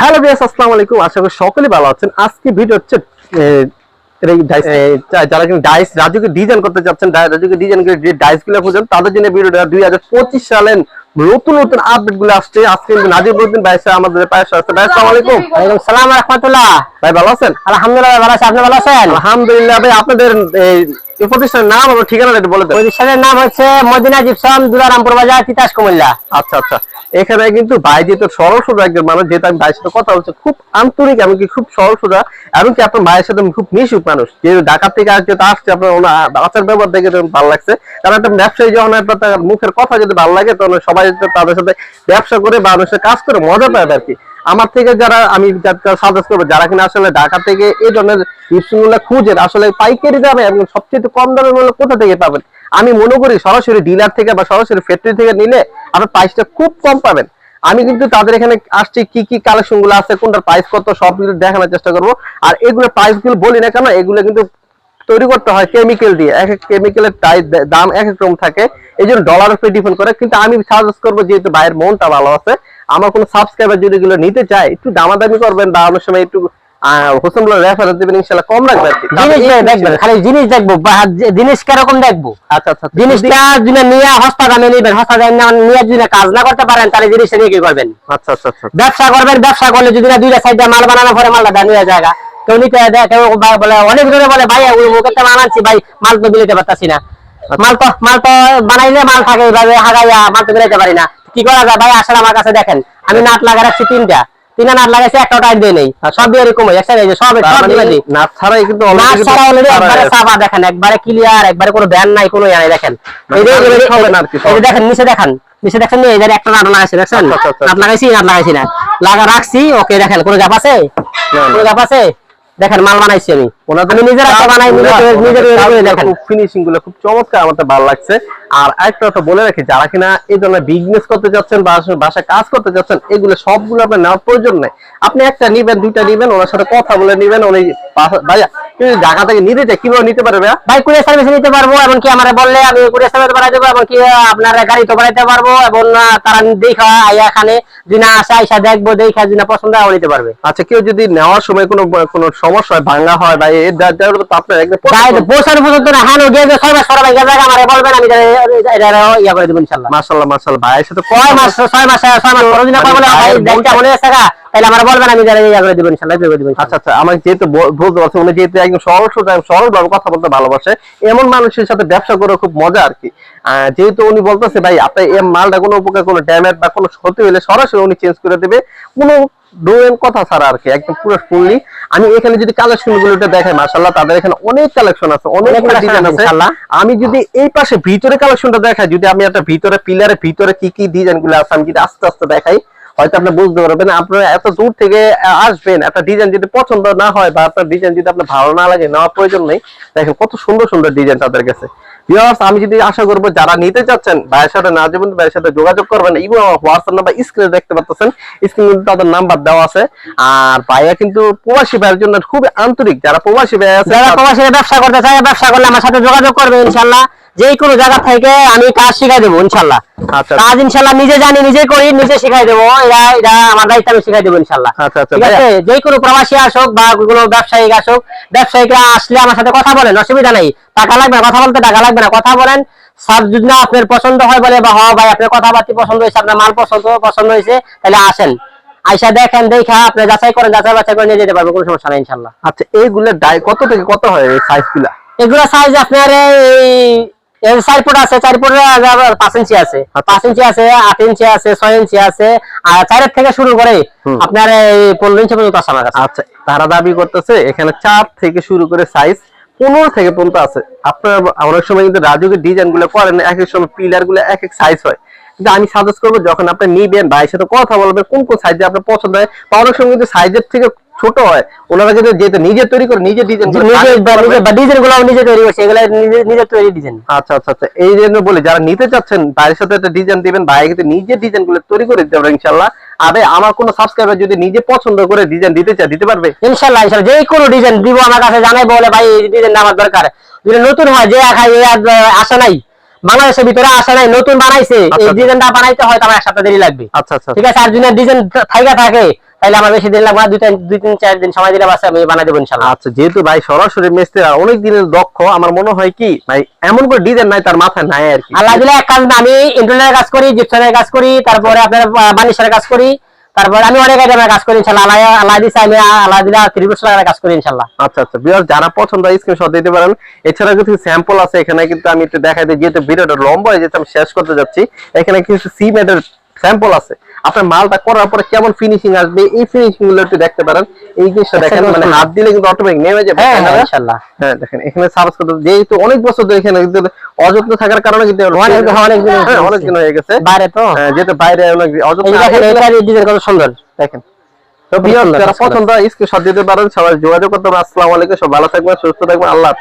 Hello বিয়াস আসসালামু আলাইকুম। আশা করি সকলেই ভালো আছেন। আজকে ভিডিও হচ্ছে এই ডাইস যারা কিন্তু ডাইস রাজুকে ডিজাইন করতে চাচ্ছেন রাজুকে ডিজাইন করে যে ডাইসগুলো খুঁজেন তাদের জন্য ভিডিওটা দুই হাজার পঁচিশ সালের নতুন নতুন আপডেটগুলো আসছে। আজকে কিন্তু নাজিবুদ্দিন ভাই সাহেব আমাদের পাশে আসছে ভাই আসসালামু আলাইকুম। ওয়ালাইকুম সালাম রহমতুল্লাহ। ভাই ভালো আছেন? আলহামদুলিল্লাহ ভালো আছি। আপনি ভালো আছেন? আলহামদুলিল্লাহ ভাই আপনাদের এই এই প্রতিষ্ঠানের নাম এবং ঠিকানাটা একটু বলে দেন। প্রতিষ্ঠানের নাম হচ্ছে মদিনা জিপসাম দুলারামপুর বাজার তিতাস কুমিল্লা। আচ্ছা আচ্ছা। এখানে কিন্তু ভাই যেহেতু সরল সোজা একজন মানুষ, যেহেতু আমি ভাইয়ের সাথে কথা বলছি, খুব আন্তরিক এমনকি খুব সরল সোজা, এমনকি আপনার ভাইয়ের সাথে খুব মিশুক মানুষ। যে ঢাকা থেকে আজ যেহেতু আসছে, আপনার ওনার আচার ব্যবহার দেখে তো ভালো লাগছে। কারণ একটা ব্যবসায়ী যখন একটা তার মুখের কথা যদি ভালো লাগে, তখন সবাই তাদের সাথে ব্যবসা করে বা মানুষের কাজ করে মজা পাবে আর কি। আমার থেকে যারা আমি সাজেস্ট করব, যারা কিনা আসলে ঢাকা থেকে এই ধরনেরগুলো খুঁজেন, আসলে পাইকারি দামে এবং সবচেয়ে কম দামের মূল্য কোথা থেকে পাবেন? আমি মনে করি সরাসরি ডিলার থেকে বা সরাসরি ফ্যাক্টরি থেকে নিলে আপনার প্রাইসটা খুব কম পাবেন। আমি কিন্তু তাদের এখানে আসছি, কি কি কালেকশনগুলো আছে, কোনটার প্রাইস কত সবগুলো দেখানোর চেষ্টা করব। আর এগুলো প্রাইসগুলো বলি না কেন, এগুলো কিন্তু তৈরি করতে হয় কেমিক্যাল দিয়ে। এক এক কেমিক্যালের দাম এক এক রকম থাকে। এই জন্য ডলার উপরে ডিপেন্ড করে। কিন্তু আমি সাজেস্ট করব, যেহেতু ভাইয়ের মনটা ভালো আছে, আমার কোনো সাবস্ক্রাইবার যদি এগুলো নিতে চায়, একটু দামাদামি করবেন বা অনেক সময় একটু হোসেন রেফারেন্স দেবেন ইনশাল্লাহ কম রাখবে জিনিস দেখবেন খালি জিনিস দেখব জিনিস কীরকম দেখব? আচ্ছা আচ্ছা আচ্ছা। জিনিসটা যদি নিয়ে হস্তা দামে নিবেন হস্তা দামে নিয়ে যদি কাজ না করতে পারেন তাহলে জিনিসটা নিয়ে কি করবেন? আচ্ছা আচ্ছা আচ্ছা ব্যবসা করবেন ব্যবসা করলে যদি না দুইটা সাইডে মাল বানানো পরে মালটা দেন জায়গা কেউ নিতে দেয় কেউ বলে অনেক বলে ভাই ওই মুখে তো মাল আনছি ভাই মাল তো পারতাছি না। মাল তো মাল তো বানাইলে মাল থাকে এইভাবে হাগাইয়া মাল তো মিলাতে পারি না। কি করা যায়? ভাই আসলে আমার কাছে দেখেন। আমি নাট লাগা রাখছি তিনটা। লাগাইছে একটা টাইট দিয়ে নেই। সব এরকম একসাথে সব সব মানে দিয়ে দিই ছাড়াই কিন্তু নাচ ছাড়া অলরেডি একবারে সাফা দেখেন একবারে ক্লিয়ার একবারে কোনো ব্যান নাই কোনো ইয়া নাই দেখেন। এই যে- মানে এই দেখেন নিচে দেখেন নিচে দেখছেন এই যে একটা নাট লাগাইছে আচ্ছা, আচ্ছা, আচ্ছা। নাট লাগাইছি নাট লাগাইছি না। লাগা রাখছি ওকে দেখেন কোনো গ্যাপ আছে। কোনো গ্যাপ আছে? দেখেন মাল বানাইছি আমি। ওনাদের আমি নিজের বানাই নিজে ওনাদের নিজে কাজগুলো দেখেন। খুব ফিনিশিংগুলো খুব চমৎকার আমার ভালো লাগছে। আর একটা কথা বলে রাখি যারা কিনা এই ধরনের বিজনেস করতে যাচ্ছেন বা আসলে কাজ করতে যাচ্ছেন এগুলো সবগুলো আপনার নেওয়ার প্রয়োজন নেই। আপনি একটা নিবেন দুইটা নিবেন ওনার সাথে কথা বলে নিবেন উনি ভাইয়া ঢাকা থেকে নিতে চায় কীভাবে নিতে পারবে ভাই কুরিয়ার সার্ভিস নিতে পারব এমনকি আমার বললে আমি কুরিয়ার সার্ভিস বানাই দেবো এমনকি আপনার গাড়ি তো বানাইতে পারব এবং তারা দেখা এখানে যদি না আসে আইসা দেখব দেখা যদি না পছন্দ নিতে পারবে। আচ্ছা কেউ যদি নেওয়ার সময় কোনো কোনো সমস্যা হয় ভাঙা হয় বা কথা বলতে ভালোবাসে এমন মানুষের সাথে ব্যবসা করে খুব মজা আর কি। যেহেতু উনি বলতেছে ভাই আপনার এই মালটা কোনো উপকার কোনো ড্যামেজ বা কোনো ক্ষতি হলে সরাসরি উনি চেঞ্জ করে দেবে কোনো ডোয়েন কথা ছাড়া আর কি একদম পুরো ফুললি। আমি এখানে যদি কালেকশনগুলো দেখাই মাশাল্লাহ তাদের এখানে অনেক কালেকশন আছে অনেক ডিজাইন আছে, আছে আমি যদি এই পাশে ভিতরে কালেকশনটা দেখাই যদি আমি একটা ভিতরে পিলারের ভিতরে কি কি ডিজাইনগুলো আছে আমি যদি আস্তে আস্তে দেখাই হয়তো আপনি বুঝতে পারবেন আপনারা এত দূর থেকে আসবেন একটা ডিজাইন যদি পছন্দ না হয় বা আপনার ডিজাইন যদি আপনার ভালো না লাগে নেওয়ার প্রয়োজন নেই দেখেন কত সুন্দর সুন্দর ডিজাইন তাদের কাছে। Viewers, আমি যদি আশা করব যারা নিতে চাচ্ছেন ভাইয়ের সাথে না যাবেন ভাইয়ের সাথে যোগাযোগ করবেন ইভেন হোয়াটসঅ্যাপ নাম্বার স্ক্রিনে দেখতে পাচ্ছেন স্ক্রিনে তাদের নাম্বার দেওয়া আছে। আর ভাইয়া কিন্তু প্রবাসী ভাইয়ের জন্য খুব আন্তরিক যারা প্রবাসী ভাই আছে যারা প্রবাসী ব্যবসা করতে চায় ব্যবসা করলে আমার সাথে যোগাযোগ করবে ইনশাল্লাহ যে কোনো জায়গা থেকে আমি কাজ শিখাই দেবো ইনশাল্লাহ। আচ্ছা। কাজ ইনশাল্লাহ নিজে জানি নিজে করি নিজে শিখাই দেবো। এটা এটা আমার দায়িত্ব আমি শিখাই দেবো ইনশাল্লাহ। আচ্ছা আচ্ছা ঠিক আছে? যে কোনো প্রবাসী আসুক বা কোনো ব্যবসায়িক আসুক ব্যবসায়িকরা আসলে আমার সাথে কথা বলেন অসুবিধা নেই। টাকা লাগবে না কথা বলতে টাকা লাগবে না কথা বলেন। সব যদি না আপনার পছন্দ হয় বলে বা হ্যাঁ ভাই আপনার কথাবার্তা পছন্দ হয়েছে আপনার মাল পছন্দ পছন্দ হয়েছে তাহলে আসেন। আইসা দেখেন দেখা আপনি যাচাই করেন যাচাই বাছাই করে নিয়ে যেতে পারবেন কোনো সমস্যা নেই ইনশাল্লাহ। আচ্ছা এইগুলো কত থেকে কত হয় এই সাইজগুলা? এগুলো সাইজ আপনার এই ফুট আছে পাঁচ ইঞ্চি আছে। পাঁচ ইঞ্চি আছে আট ইঞ্চি আছে ছয় ইঞ্চি আছে। আর চারের থেকে শুরু করে আপনার এই পনেরো ইঞ্চি পর্যন্ত আছে আমার কাছে। আচ্ছা তারা দাবি করতেছে এখানে চার থেকে শুরু করে সাইজ পনেরো থেকে পর্যন্ত আছে। আপনার অনেক সময় কিন্তু রাজুকের ডিজাইনগুলো করেন এক এক সময় পিলারগুলো এক এক সাইজ হয়। কিন্তু আমি সাজেস্ট করব যখন আপনি নিবেন ভাইয়ের সাথে কথা বলবেন কোন কোন সাইজে আপনার পছন্দ হয় বা অনেক সময় কিন্তু সাইজের থেকে ছোট হয় ওনারা কিন্তু যেহেতু নিজে তৈরি করে নিজে ডিজাইন নিজে ডিজাইনগুলো নিজে তৈরি করছে এগুলো নিজে তৈরি ডিজাইন আচ্ছা আচ্ছা আচ্ছা এই জন্য বলি যারা নিতে চাচ্ছেন ভাইয়ের সাথে একটা ডিজাইন দিবেন ভাই কিন্তু নিজে ডিজাইনগুলো তৈরি করে দিতে পারবে ইনশাল্লাহ আরে আমার কোনো সাবস্ক্রাইবার যদি নিজে পছন্দ করে ডিজাইন দিতে চায় দিতে পারবে? ইনশাল্লাহ ইনশাল্লাহ যে কোনো ডিজাইন দিব আমার কাছে জানাই বলে ভাই এই ডিজাইন আমার দরকার। যদি নতুন হয় যে আশা- এই আশা নাই বাংলাদেশের ভিতরে আসা নাই নতুন বানাইছে এই আচ্ছা। ডিজাইনটা বানাইতে হয়তো আমার এক সপ্তাহ দেরি লাগবে। আচ্ছা আচ্ছা ঠিক আছে আর যদি ডিজাইন থাইকা থাকে তাইলে আমার বেশি দিন লাগবে না দুই দুই তিন চার দিন সময় দিলে বাসে আমি বানাই দেবো আচ্ছা যেহেতু ভাই সরাসরি মিস্ত্রি আর অনেক দিনের দক্ষ আমার মনে হয় কি ভাই এমন করে ডিজাইন নাই তার মাথায় নাই আর কি। আল্লাহ দিলে এক কাজ না, আমি ইন্টারনেটের কাজ করি জিপসনের কাজ করি তারপরে আপনার বানিশের কাজ করি তারপরে আমি অনেক আইটেমের কাজ করি ইনশাল্লাহ। আল্লাহ আল্লাহ দিছে আমি আল্লাহ দিলে ত্রিশ বছর কাজ করি আচ্ছা আচ্ছা বিয়ার যারা পছন্দ হয় স্ক্রিনশট দিতে পারেন। এছাড়া কিছু স্যাম্পল আছে এখানে কিন্তু আমি একটু দেখাই দিই যেহেতু ভিডিওটা লম্বা হয়ে যেতে আমি শেষ করতে যাচ্ছি। এখানে কিছু সিমেন্টের স্যাম্পল আছে। আপনার মালটা করার পরে কেমন ফিনিশিং আসবে এই ফিনিশিংগুলো একটু দেখতে পারেন। এই জিনিসটা দেখেন মানে হাত দিলে কিন্তু অটোমেটিক নেমে যাবে হ্যাঁ। ইনশাল্লাহ। হ্যাঁ দেখেন এখানে সার্চ করতে যেহেতু অনেক বছর ধরে এখানে কিন্তু অযত্ন থাকার কারণে কিন্তু অনেক- অনেক দিন হ্যাঁ, অনেক দিন হয়ে গেছে। বাইরে তো। হ্যাঁ, যেহেতু বাইরে অনেক অযত্ন ডিজাইন কত সুন্দর। দেখেন। তো বিয়ার যারা পছন্দ হয় স্ক্রিনশট দিতে পারেন সবাই যোগাযোগ করতে পারেন। আসসালামু আলাইকুম সব ভালো থাকবেন সুস্থ থাকবেন। আল্লাহ